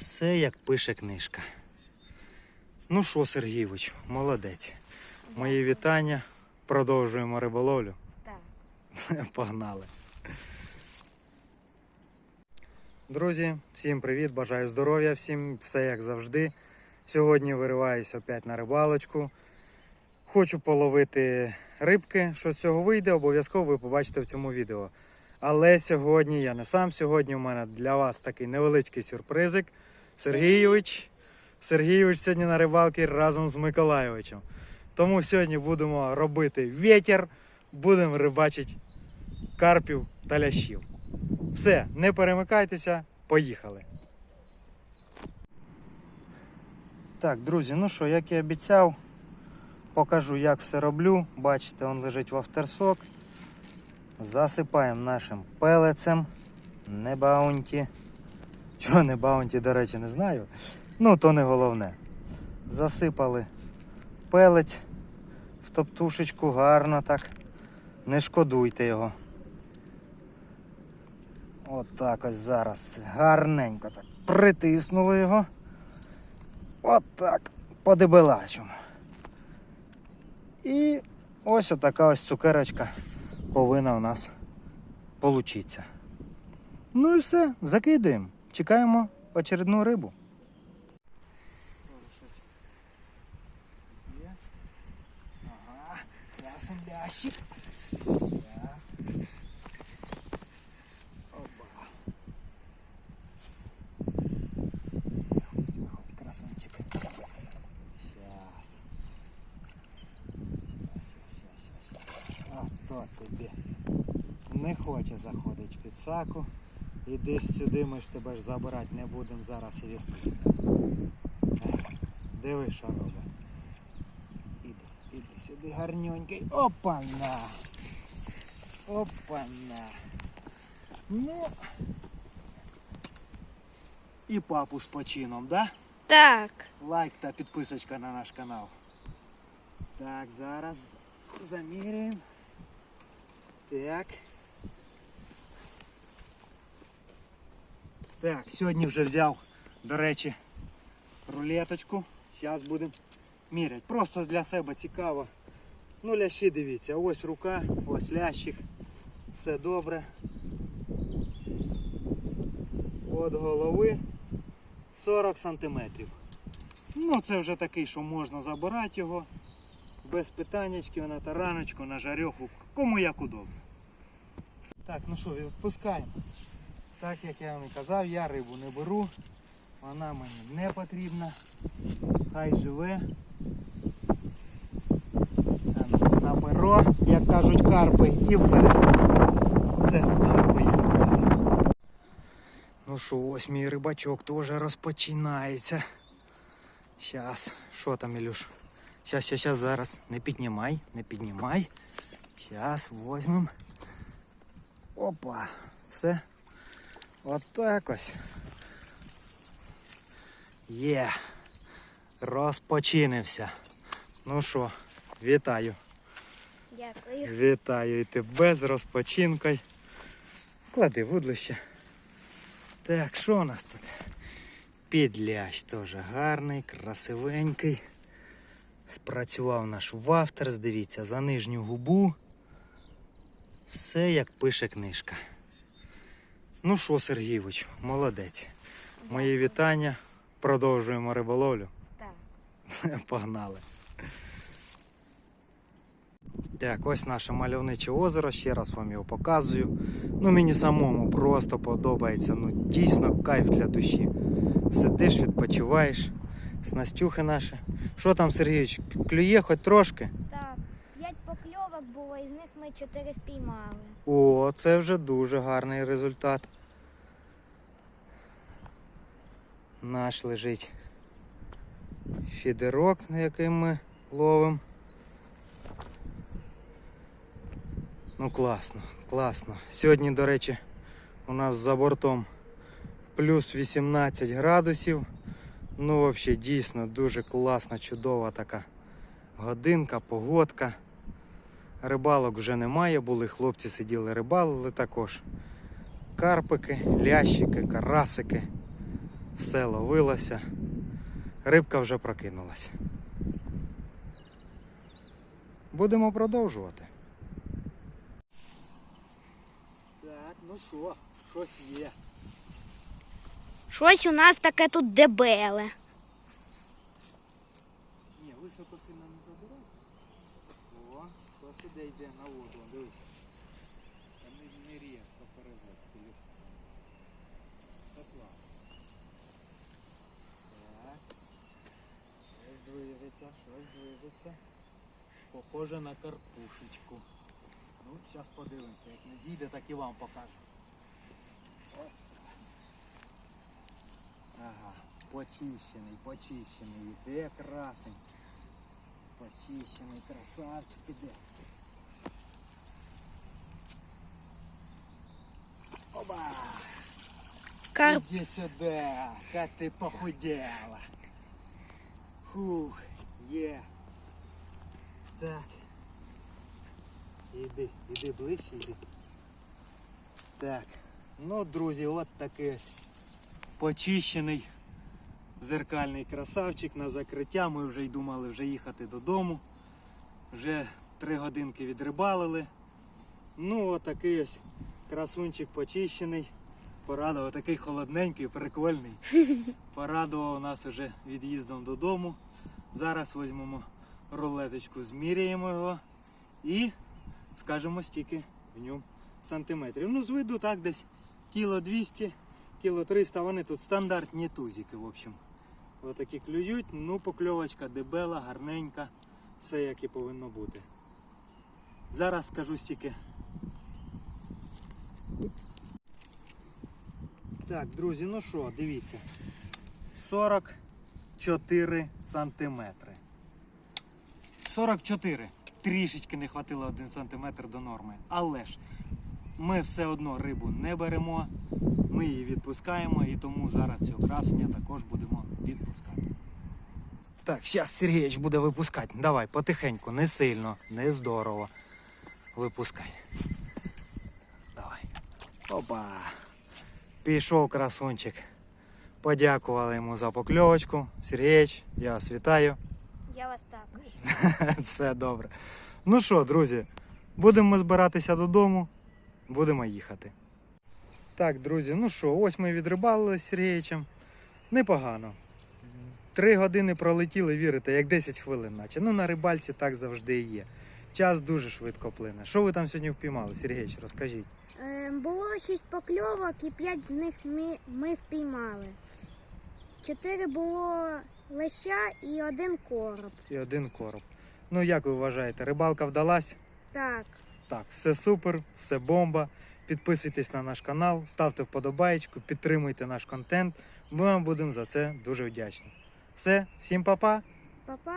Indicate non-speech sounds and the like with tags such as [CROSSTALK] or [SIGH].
Все як пише книжка. Ну що, Сергійович, молодець. Мої вітання. Продовжуємо риболовлю. Так. [LAUGHS] Погнали. Друзі, всім привіт, бажаю здоров'я, всім все як завжди. Сьогодні вириваюся опять на рибалочку. Хочу половити рибки. Що з цього вийде, обов'язково ви побачите в цьому відео. Але сьогодні я не сам. Сьогодні у мене для вас такий невеличкий сюрпризик. Сергійович. Сергійович сьогодні на рибалці разом з Миколайовичем. Тому сьогодні будемо робити вітер, будемо рибачити карпів та лящів. Все, не перемикайтеся, поїхали. Так, друзі, ну що, як і обіцяв, покажу, як все роблю. Бачите, він лежить в автерсок. Засипаємо нашим пелецем. Не баунті. Чого не баунті, до речі, не знаю. Ну, то не головне. Засипали пелець в топтушечку гарно так. Не шкодуйте його. От так ось зараз гарненько так притиснули його. От так, по дебелачому. І ось отака ось цукерочка повинна у нас получитися. Ну і все, закидуємо. Чекаємо очередну рибу. Ага, ясен лящик. Яс. Опа. Красунчик. Сейчас. А то тобі. Не хоче заходить в підсаку. Іди ж сюди, ми ж тебе ж забирати не будемо зараз і відпустимо. Диви, що робить. Іди, іди сюди гарненький. Опа-на! Опа-на! Ну. І папу з почином, да? Так. Лайк та підписочка на наш канал. Так, зараз заміряємо. Так. Так, сьогодні вже взяв, до речі, рулеточку. Зараз будемо міряти. Просто для себе цікаво. Ну, лящі дивіться, ось рука, ось лящик. Все добре. От голови 40 сантиметрів. Ну, це вже такий, що можна забирати його без питаннячки на тараночку, на жарьоху, кому як удобно. Так, ну що, відпускаємо. Так як я вам і казав, я рибу не беру, вона мені не потрібна. Хай живе. На перо, як кажуть карпи, і вперед. Все, ми поїхали. Ну що, ось мій рибачок теж розпочинається. Щас, що там, Ілюш? Щас, щас, щас, зараз. Не піднімай, не піднімай. Щас, возьмем. Опа, все. Отак ось. Є. Розпочинився. Ну що, вітаю. Дякую. Вітаю і тебе з розпочинкою. Клади вудлище. Так, що у нас тут? Підлящ теж гарний, красивенький. Спрацював наш вафтерс, дивіться, за нижню губу. Все як пише книжка. Ну що, Сергійович, молодець. Мої вітання. Продовжуємо риболовлю. Так. [LAUGHS] Погнали. Так, ось наше мальовниче озеро, ще раз вам його показую. Ну мені самому просто подобається. Ну дійсно кайф для душі. Сидиш, відпочиваєш. Снастюхи наші. Що там, Сергійович, клює хоч трошки? Так. П'ять покльовок було, із них ми чотири впіймали. О, це вже дуже гарний результат. Наш лежить фідерок, на який ми ловимо. Ну класно, класно. Сьогодні, до речі, у нас за бортом плюс 18 градусів. Ну, взагалі, дійсно дуже класна, чудова така годинка, погодка. Рибалок вже немає, були хлопці сиділи рибалили також. Карпики, лящики, карасики. Все ловилося. Рибка вже прокинулась. Будемо продовжувати. Так, ну що, щось є. Щось у нас таке тут дебеле. Ні, високо сильно не забирай. О, щось іде йде на воду, Щось движеться, щось движеться. Похоже на карпушечку. Ну, зараз подивимося, як не зійде, так і вам покажу. О. Ага, почищений, почищений. Іде красень. Почищений красавчик іде. Оба! Карп. Иди сюда, как ты похудела. Фух, Є. Так. Іди, іди ближче, іди. Так. Ну, друзі, от такий ось почищений зеркальний красавчик на закриття. Ми вже й думали вже їхати додому. Вже три годинки відрибалили. Ну, отакий ось красунчик почищений. Порадував такий холодненький, прикольний. [LAUGHS] Порадував нас уже від'їздом додому. Зараз візьмемо рулеточку, зміряємо його і скажемо стільки в ньому сантиметрів. Ну, з виду так десь кіло 200, кіло 300, вони тут стандартні тузики, в общем. Отакі клюють, ну покльовочка дебела, гарненька, все як і повинно бути. Зараз скажу стільки. Так, друзі, ну що, дивіться. 44 сантиметри. 44. Трішечки не хватило 1 сантиметр до норми. Але ж ми все одно рибу не беремо, ми її відпускаємо і тому зараз цього красення також будемо відпускати. Так, зараз Сергійович буде випускати. Давай, потихеньку, не сильно, не здорово. Випускай. Давай. Опа. Пішов красунчик. Подякували йому за покльовочку. Сергійович, я вас вітаю. Я вас також. [LAUGHS] Все добре. Ну що, друзі, будемо збиратися додому, будемо їхати. Так, друзі, ну що, ось ми відрибалили з Сергійовичем. Непогано. Три години пролетіли, вірите, як 10 хвилин, наче. Ну на рибальці так завжди і є. Час дуже швидко плине. Що ви там сьогодні впіймали, Сергійович, розкажіть. Е, було шість покльовок і п'ять з них ми, ми впіймали. Чотири було леща і один короб. І один короб. Ну, як ви вважаєте, рибалка вдалась? Так. Так, все супер, все бомба. Підписуйтесь на наш канал, ставте вподобаєчку, підтримуйте наш контент. Ми вам будемо за це дуже вдячні. Все, всім па-па! Па-па.